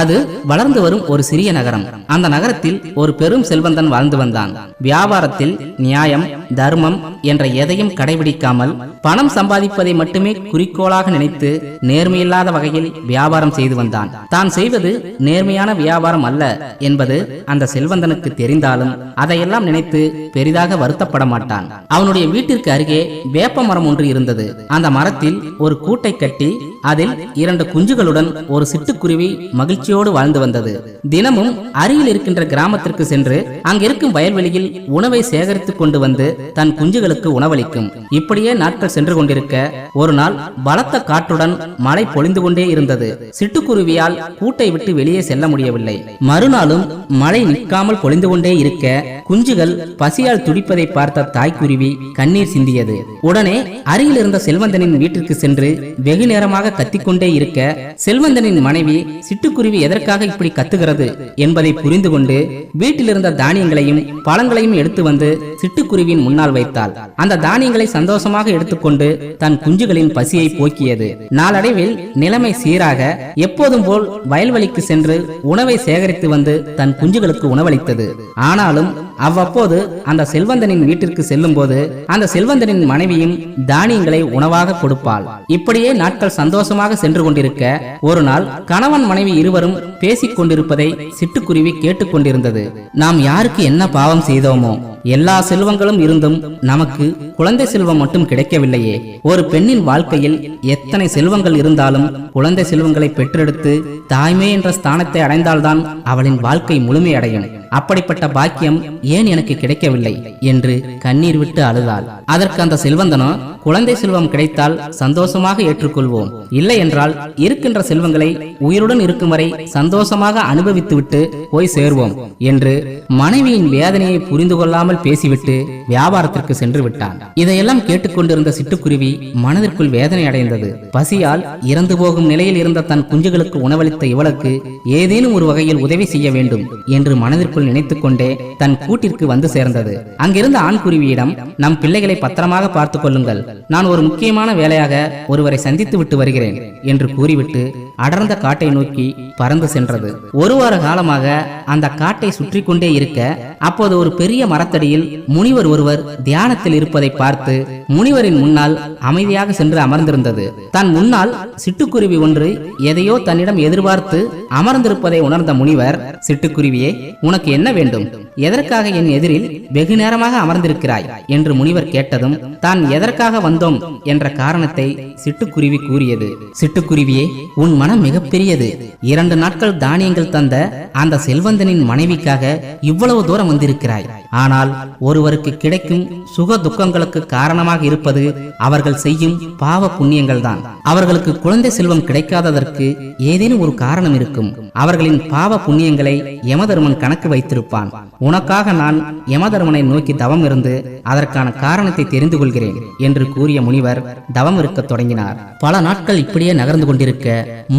அது வளர்ந்து வரும் ஒரு சிறிய நகரம். அந்த நகரத்தில் ஒரு பெரும் செல்வந்தன் வாழ்ந்து வந்தான். வியாபாரத்தில் நியாயம் தர்மம் என்ற எதையும் கடைபிடிக்காமல் பணம் சம்பாதிப்பதை மட்டுமே குறிக்கோளாக நினைத்து நேர்மையில்லாத வகையில் வியாபாரம் செய்து வந்தான். தான் செய்வது நேர்மையான வியாபாரம் அல்ல என்பது அந்த செல்வந்தனுக்கு தெரிந்தாலும் அதையெல்லாம் நினைத்து பெரிதாக வருத்தப்பட மாட்டான். அவனுடைய வீட்டிற்கு அருகே வேப்ப மரம் ஒன்று இருந்தது. அந்த மரத்தில் ஒரு கூட்டை கட்டி அதில் இரண்டு குஞ்சுகளுடன் ஒரு சிட்டுக்குருவி மகிழ்ச்சியோடு வாழ்ந்து வந்தது. தினமும் அருகில் இருக்கின்ற கிராமத்திற்கு சென்று அங்கிருக்கும் வயல்வெளியில் உணவை சேகரித்துக் கொண்டு வந்து தன் குஞ்சுகளுக்கு உணவளிக்கும். இப்படியே நாட்கள் சென்று கொண்டிருக்க ஒரு நாள் பலத்த காற்றுடன் மழை பொழிந்து கொண்டே இருந்தது. சிட்டுக்குருவியால் கூட்டை விட்டு வெளியே செல்ல முடியவில்லை. மறுநாளும் மழை நிற்காமல் பொழிந்து கொண்டே இருக்க குஞ்சுகள் பசியால் துடிப்பதை பார்த்த தாய்க்குருவி கண்ணீர் சிந்தியது. உடனே அருகில் இருந்த செல்வந்தனின் வீட்டிற்கு சென்று வெகு நேரமாக கத்திக்கொண்டே இருக்க செல்வந்தனின் மனைவி சிட்டுக்குருவி எதற்காக இப்படி கத்துகிறது என்பதை புரிந்து கொண்டு வீட்டில் இருந்த தானியங்களையும் பழங்களையும் எடுத்து வந்து சிட்டுக்குருவியின் முன்னால் வைத்தாள். அந்த தானியங்களை சந்தோஷமாக எடுத்துக்கொண்டு தன் குஞ்சுகளின் பசியை போக்கியது. நாளடைவில் நிலைமை சீராக எப்போதும் போல் வயல்வெளிக்கு சென்று உணவை சேகரித்து வந்து தன் குஞ்சுகளுக்கு உணவளித்தது. ஆனாலும் அவ்வப்போது அந்த செல்வந்தனின் வீட்டிற்கு செல்லும் போது அந்த செல்வந்தனின் மனைவியும் தானியங்களை உணவாக கொடுப்பாள். இப்படியே நாட்கள் சந்தோஷமாக சென்று கொண்டிருக்க ஒரு நாள் கணவன் மனைவி இருவரும் பேசிக் கொண்டிருப்பதை சிட்டுக்குருவி கேட்டுக்கொண்டிருந்தது நாம் யாருக்கு என்ன பாவம் செய்தோமோ எல்லா செல்வங்களும் இருந்தும் நமக்கு குழந்தை செல்வம் மட்டும் கிடைக்கவில்லையே. ஒரு பெண்ணின் வாழ்க்கையில் எத்தனை செல்வங்கள் இருந்தாலும் குழந்தை செல்வங்களை பெற்றெடுத்து தாய்மை என்ற ஸ்தானத்தை அடைந்தால்தான் அவளின் வாழ்க்கை முழுமையடையும். அப்படிப்பட்ட பாக்கியம் ஏன் எனக்கு கிடைக்கவில்லை என்று கண்ணீர் விட்டு அழுதாள். அதற்கு அந்த செல்வந்தனோ குழந்தை செல்வம் கிடைத்தால் சந்தோஷமாக ஏற்றுக்கொள்வோம். இல்லை என்றால் இருக்கின்ற செல்வங்களை உயிருடன் இருக்கும் வரை சந்தோஷமாக அனுபவித்துவிட்டு போய் சேர்வோம் என்று மனைவியின் வேதனையை புரிந்து கொள்ளாமல் பேசிவிட்டு வியாபாரத்திற்கு சென்று விட்டான். இதையெல்லாம் கேட்டுக்கொண்டிருந்த சிட்டுக்குருவி மனதிற்குள் வேதனை அடைந்தது. பசியால் இறந்து போகும் நிலையில் இருந்த தன் குஞ்சுகளுக்கு உணவளித்த இவளுக்கு ஏதேனும் ஒரு வகையில் உதவி செய்ய வேண்டும் என்று மனதிற்குள் நினைத்துக்கொண்டே தன் கூட்டு கூட்டிற்கு வந்து சேர்ந்தது. அங்கிருந்த ஆண்குருவியிடம் நம் பிள்ளைகளை பத்திரமாக பார்த்துக் கொள்ளுங்கள். நான் ஒரு முக்கியமான வேலையாக ஒருவரை சந்தித்து விட்டு வருகிறேன் என்று கூறிவிட்டு அடர்ந்த காட்டை நோக்கி பறந்து சென்றது. ஒரு வார காலமாக அந்த காட்டை சுற்றி கொண்டே இருக்க அப்போது ஒரு பெரிய மரத்தடியில் முனிவர் ஒருவர் தியானத்தில் இருப்பதை பார்த்து முனிவரின் முன்னால் அமைதியாக சென்று அமர்ந்திருந்தது. தன் முன்னால் சிட்டுக்குருவி ஒன்று எதையோ தன்னிடம் எதிர்பார்த்து அமர்ந்திருப்பதை உணர்ந்த முனிவர் சிட்டுக்குருவியே உனக்கு என்ன வேண்டும்? எதற்காக என் எதிரில் வெகு நேரமாக அமர்ந்திருக்கிறாய்? என்று முனிவர் கேட்டதும் தான் எதற்காக வந்தோம்? என்ற காரணத்தை சிட்டுக்குருவி கூறியது. சிட்டுக்குருவியே உன் மன மனம் மிகப்பெரியது. இரண்டு நாட்கள் தானியங்கள் தந்த அந்த செல்வந்தனின் மனைவிக்காக இவ்வளவு தூரம் வந்திருக்கிறாய். ஆனால் ஒருவருக்கு கிடைக்கும் சுக துக்கங்களுக்கு காரணமாக இருப்பது அவர்கள் செய்யும் பாவ புண்ணியங்கள் தான் அவர்களுக்கு குழந்தை செல்வம் கிடைக்காததற்கு ஏதேனும் ஒரு காரணம் இருக்கும். அவர்களின் பாவ புண்ணியங்களை யமதர்மன் கணக்கு வைத்திருப்பான். உனக்காக நான் யமதர்மனை நோக்கி தவம் இருந்து அதற்கான காரணத்தை தெரிந்து கொள்கிறேன் என்று கூறிய முனிவர் தவம் இருக்க தொடங்கினார். பல நாட்கள் இப்படியே நகர்ந்து கொண்டிருக்க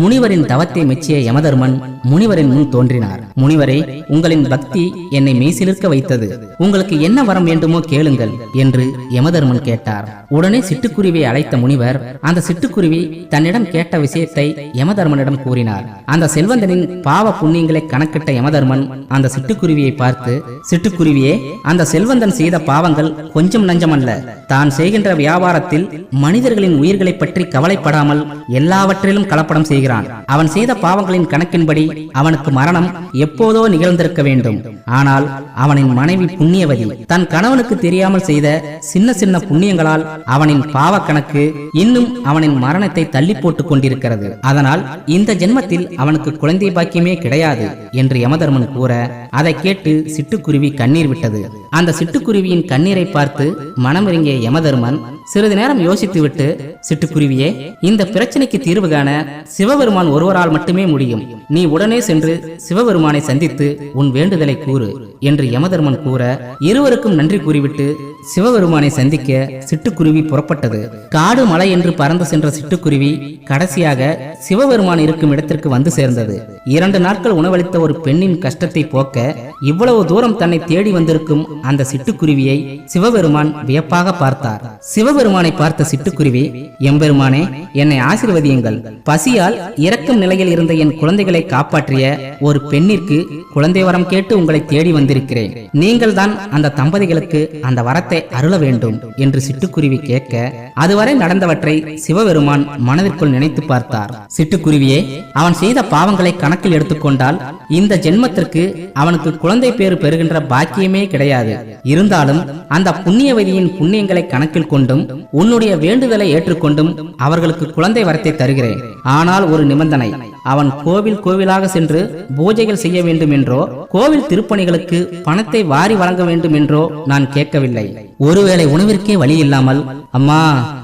முனிவரின் தவத்தை மெச்சிய யமதர்மன் முனிவரின் முன் தோன்றினார். முனிவரே உங்களின் பக்தி என்னை மெய்சிலிருக்க வைத்தது. உங்களுக்கு என்ன வரம் வேண்டுமோ கேளுங்கள் என்று யமதர்மன் கேட்டார். உடனே சிட்டுக்குருவியை அழைத்த முனிவர் அந்த சிட்டுக்குருவி தன்னிடம் கேட்ட விஷயத்தை யமதர்மனிடம் கூறினார். அந்த செல்வந்தனின் பாவ புண்ணியங்களை கணக்கிட்ட யமதர்மன் அந்த சிட்டுக்குருவியை பார்த்து சிட்டுக்குருவியே அந்த செல்வந்தன் செய்த பாவங்கள் கொஞ்சம் நஞ்சமல்ல. தான் செய்கின்ற வியாபாரத்தில் மனிதர்களின் உயிர்களை பற்றி கவலைப்படாமல் எல்லாவற்றிலும் கலப்படம் செய்கிறான். அவன் செய்த பாவங்களின் கணக்கின்படி அவனுக்கு மரணம் எப்போதோ நிகழ்ந்திருக்க வேண்டும். ஆனால் அவனின் மனைவி புண்ணியவதி தன் கணவனுக்கு தெரியாமல் செய்த சின்ன சின்ன புண்ணியங்களால் அவனின் பாவ கணக்கு இன்னும் அவனின் மரணத்தை தள்ளி போட்டுக் கொண்டிருக்கிறது. அதனால் இந்த ஜென்மத்தில் அவனுக்கு குழந்தை பாக்கியமே கிடையாது என்று யமதர்மன் கூற அதை கேட்டு சிட்டுக்குருவி கண்ணீர் விட்டது. அந்த சிட்டுக்குருவியின் கண்ணீரை பார்த்து மனமிறங்கிய யமதர்மன் சிறிது நேரம் யோசித்துவிட்டு சிட்டுக்குருவியே இந்த பிரச்சனைக்கு தீர்வு காண சிவபெருமான் ஒருவரால் மட்டுமே முடியும். நீ உடனே சென்று சிவபெருமானை சந்தித்து உன் வேண்டுதலை கூறு என்று யமதர்மன் கூற இருவருக்கும் நன்றி கூறிவிட்டு சிவபெருமானை சந்திக்க சிட்டுக்குருவி புறப்பட்டது. காடு மலை என்று பறந்து சென்ற சிட்டுக்குருவி கடைசியாக சிவபெருமான் இருக்கும் இடத்திற்கு வந்து சேர்ந்தது. இரண்டு நாட்கள் உணவளித்த ஒரு பெண்ணின் கஷ்டத்தை போக்க இவ்வளவு தூரம் தன்னை தேடி வந்திருக்கும் அந்த சிட்டுக்குருவியை சிவபெருமான் வியப்பாக பார்த்தார். சிவபெருமானை பார்த்த சிட்டுக்குருவி எம்பெருமானே என்னை ஆசீர்வதியுங்கள். பசியால் இறக்கும் நிலையில் இருந்த என் குழந்தைகளை காப்பாற்றிய ஒரு பெண்ணிற்கு குழந்தை வரம் கேட்டு உங்களை தேடி வந்திருக்கிறேன். நீங்கள் தான் அந்த தம்பதிகளுக்கு அந்த வரத்தை அருள வேண்டும் என்று சிட்டுக்குருவி கேட்க அதுவரை நடந்தவற்றை சிவபெருமான் மனதிற்குள் நினைத்து பார்த்தார். சிட்டுக்குருவியே அவன் செய்த பாவங்களை கணக்கில் எடுத்துக்கொண்டால் இந்த ஜென்மத்திற்கு அவனுக்கு குழந்தை பேறு பெறுகின்ற பாக்கியமே கிடையாது. இருந்தாலும் அந்த புண்ணியவதியின் புண்ணியங்களை கணக்கில் கொண்டும் உன்னுடைய வேண்டுதலை ஏற்றுக்கொண்டும் அவர்களுக்கு குழந்தை வரத்தை தருகிறேன். ஆனால் ஒரு நிபந்தனை அவன் கோவில் கோவிலாக சென்று பூஜைகள் செய்ய வேண்டும் என்றோ கோவில் திருப்பணிகளுக்கு பணத்தை வாரி வழங்க வேண்டும் என்றோ நான் கேட்கவில்லை. ஒருவேளை உணவிற்கே வழி இல்லாமல் அம்மா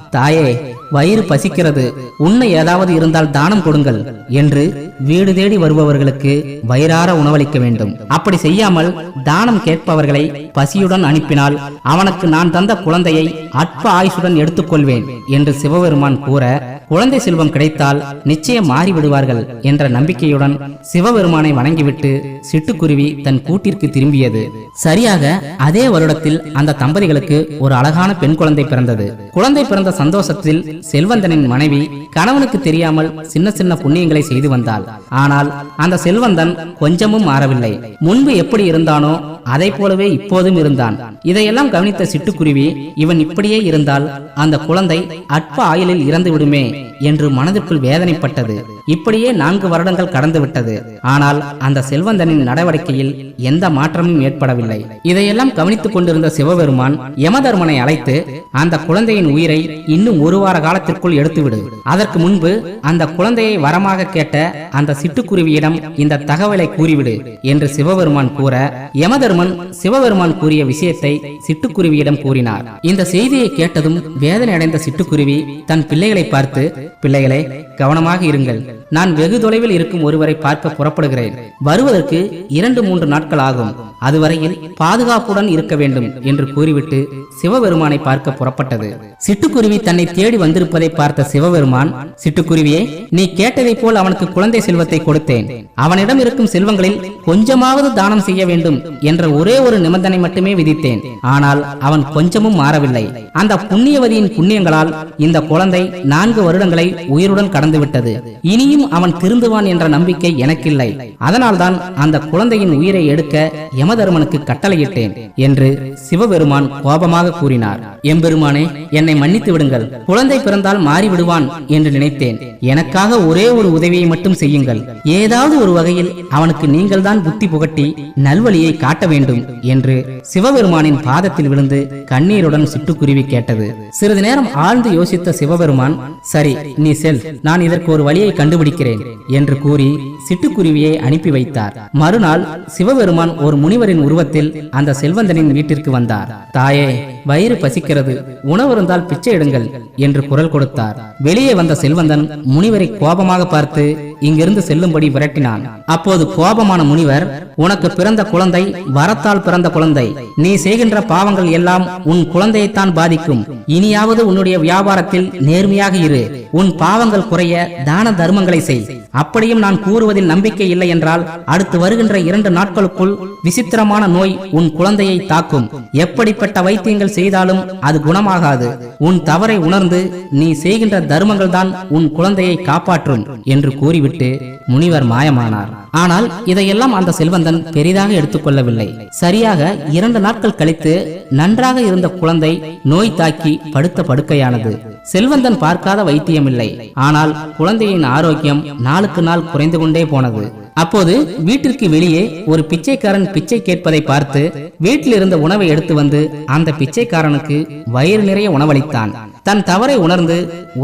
தாயே வயிறு பசிக்கிறது. உன்னை ஏதாவது இருந்தால் தானம் கொடுங்கள் என்று வீடு தேடி வருபவர்களுக்கு வயிறார உணவளிக்க வேண்டும். அப்படி செய்யாமல் தானம் கேட்பவர்களை பசியுடன் அனுப்பினால் அவனுக்கு நான் தந்த குழந்தையை அற்ப ஆயுசுடன் எடுத்துக்கொள்வேன் என்று சிவபெருமான் கூற குழந்தை செல்வம் கிடைத்தால் நிச்சயம் மாறிவிடுவார்கள் என்ற நம்பிக்கையுடன் சிவபெருமானை வணங்கிவிட்டு சிட்டுக்குருவி தன் கூட்டிற்கு திரும்பியது. சரியாக அதே வருடத்தில் அந்த தம்பதிகளுக்கு ஒரு அழகான பெண் குழந்தை பிறந்தது. குழந்தை பிறந்த சந்தோஷத்தில் செல்வந்தனின் மனைவி கணவனுக்கு தெரியாமல் சின்ன சின்ன புண்ணியங்களை செய்து வந்தாள். ஆனால் அந்த செல்வந்தன் கொஞ்சமும் மாறவில்லை. முன்பு எப்படி இருந்தானோ அதை போலவே இப்போதும் இருந்தான். இதையெல்லாம் கவனித்த சிட்டுக்குருவி இவன் இப்படியே இருந்தால் அந்த குழந்தை அற்ப ஆயுளில் இறந்து விடுமே என்று மனதிற்குள் வேதனைப்பட்டது. இப்படியே நான்கு வருடங்கள் கடந்து விட்டது. ஆனால் அந்த செல்வந்தனின் நடவடிக்கையில் எந்த மாற்றமும் ஏற்படவில்லை. இதையெல்லாம் கவனித்துக் கொண்டிருந்த சிவபெருமான் யமதர்மனை அழைத்து அந்த குழந்தையின் உயிரை இன்னும் ஒரு வார காலத்திற்குள் எடுத்துவிடு. அதற்கு முன்பு அந்த குழந்தையை வரமாக கேட்ட அந்த சிட்டுக்குருவியிடம் இந்த தகவலை கூறிவிடு என்று சிவபெருமான் கூற யமதர்மன் சிவபெருமான் கூறிய விஷயத்தை சிட்டுக்குருவியிடம் கூறினார். இந்த செய்தியை கேட்டதும் வேதனை அடைந்த சிட்டுக்குருவி தன் பிள்ளைகளை பார்த்து பிள்ளைகளை கவனமாக இருங்கள். நான் வெகு தொலைவில் இருக்கும் ஒருவரை பார்க்க புறப்படுகிறேன். வருவதற்கு இரண்டு மூன்று நாட்கள் ஆகும். அதுவரையில் பாதுகாப்புடன் இருக்க வேண்டும் என்று கூறிவிட்டு சிவபெருமானை பார்க்க புறப்பட்டது. சிட்டுக்குருவி தன்னை தேடி வந்திருப்பதை பார்த்த சிவபெருமான் சிட்டுக்குருவியே நீ கேட்டதை போல் அவனுக்கு குழந்தை செல்வத்தை கொடுத்தேன். அவனிடம் இருக்கும் செல்வங்களில் கொஞ்சமாவது தானம் செய்ய வேண்டும் என்ற ஒரே ஒரு நிபந்தனை மட்டுமே விதித்தேன். ஆனால் அவன் கொஞ்சமும் மாறவில்லை. அந்த புண்ணியவதியின் புண்ணியங்களால் இந்த குழந்தை நான்கு வருடங்களை உயிருடன் நடந்துவிட்டது இனியும் அவன் திருந்துவான் என்ற நம்பிக்கை எனக்கில்லை. அதனால்தான் அந்த குழந்தையின் உயிரை எடுக்க யமதர்மனுக்கு கட்டளையிட்டேன் என்று சிவபெருமான் கோபமாக கூறினார். எம்பெருமானே என்னை மன்னித்து விடுங்கள். குழந்தை பிறந்தால் மாறிவிடுவான் என்று நினைத்தேன். எனக்காக ஒரே ஒரு உதவியை மட்டும் செய்யுங்கள். ஏதாவது ஒரு வகையில் அவனுக்கு நீங்கள்தான் புத்தி புகட்டி நல்வழியை காட்ட வேண்டும் என்று சிவபெருமானின் பாதத்தில் விழுந்து கண்ணீருடன் சிட்டுக்குருவி கேட்டது. சிறிது நேரம் ஆழ்ந்து யோசித்த சிவபெருமான் சரி நீ செல். நான் நான் இதற்கு ஒரு வழியை கண்டுபிடிக்கிறேன் என்று கூறி சிட்டுக்குருவியை அனுப்பி வைத்தார். மறுநாள் சிவபெருமான் ஒரு முனிவரின் உருவத்தில் அந்த செல்வந்தனின் வீட்டிற்கு வந்தார். தாயே வயிறு பசிக்கிறது. உணவு இருந்தால் பிச்சை எடுங்கள் என்று குரல் கொடுத்தார். வெளியே வந்த செல்வந்தன் முனிவரை கோபமாக பார்த்து இங்கிருந்து செல்லும்படி விரட்டினான். அப்போது கோபமான முனிவர் உனக்கு பிறந்த குழந்தை வரத்தால் பிறந்த குழந்தை. நீ செய்கின்ற பாவங்கள் எல்லாம் உன் குழந்தையைத்தான் பாதிக்கும். இனியாவது உன்னுடைய வியாபாரத்தில் நேர்மையாக இரு. உன் பாவங்கள் குறைய தான தர்மங்களை செய். அப்படியும் நான் கூறுவதில் நம்பிக்கை இல்லை என்றால் அடுத்து வருகின்ற இரண்டு நாட்களுக்குள் விசித்திரமான நோய் உன் குழந்தையை தாக்கும். எப்படிப்பட்ட வைத்தியங்கள் செய்தாலும் அது குணமாகாது. உன் தவறை உணர்ந்து நீ செய்கின்ற தர்மங்கள் தான் உன் குழந்தையை காப்பாற்றும் என்று கூறிவிட்டு முனிவர் மாயமானார். ஆனால் இதையெல்லாம் அந்த செல்வந்தன் பெரிதாக எடுத்துக்கொள்ளவில்லை. சரியாக இரண்டு நாட்கள் கழித்து நன்றாக இருந்த குழந்தை நோய் தாக்கி படுத்த படுக்கையானது. செல்வந்தன் பார்க்காத வைத்தியமில்லை. ஆனால் குழந்தையின் ஆரோக்கியம் நாளுக்கு நாள் குறைந்து கொண்டே போனது. அப்போது வீட்டிற்கு வெளியே ஒரு பிச்சைக்காரன் பிச்சை கேட்பதை பார்த்து வீட்டில் இருந்த உணவை எடுத்து வந்து அந்த பிச்சைக்காரனுக்கு வயிறு நிறைய உணவளித்தான். தன் தவறை உணர்ந்து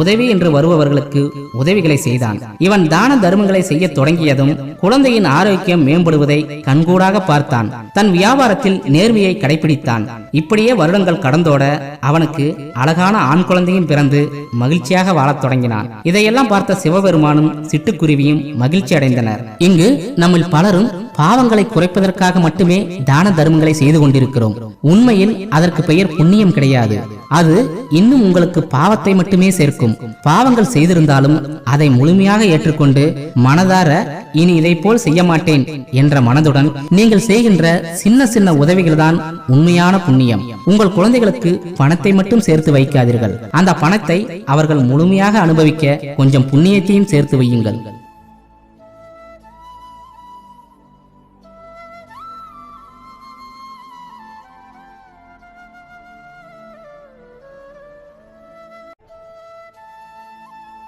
உதவி என்று வருபவர்களுக்கு உதவிகளை செய்தான். இவன் தான தர்மங்களை செய்ய தொடங்கியதும் குழந்தையின் ஆரோக்கியம் மேம்படுவதை கண்கூடாக பார்த்தான். தன் வியாபாரத்தில் நேர்மையை கடைபிடித்தான். இப்படியே வருடங்கள் கடந்தோட அவனுக்கு அழகான ஆண் குழந்தையும் பிறந்து மகிழ்ச்சியாக வாழத் தொடங்கினான். இதையெல்லாம் பார்த்த சிவபெருமானும் சிட்டுக்குருவியும் மகிழ்ச்சி அடைந்தனர். இங்கு நம்மில் பலரும் பாவங்களை குறைப்பதற்காக மட்டுமே தான தர்மங்களை செய்து கொண்டிருக்கிறோம். உண்மையில் அதற்கு பெயர் புண்ணியம் கிடையாது. அது இன்னும் உங்களுக்கு பாவத்தை மட்டுமே சேர்க்கும். பாவங்கள் செய்திருந்தாலும் அதை முழுமையாக ஏற்றுக்கொண்டு மனதார இனி இதை போல் செய்ய மாட்டேன் என்ற மனதுடன் நீங்கள் செய்கின்ற சின்ன சின்ன உதவிகள் தான் உண்மையான புண்ணியம். உங்கள் குழந்தைகளுக்கு பணத்தை மட்டும் சேர்த்து வைக்காதீர்கள். அந்த பணத்தை அவர்கள் முழுமையாக அனுபவிக்க கொஞ்சம் புண்ணியத்தையும் சேர்த்து வையுங்கள்.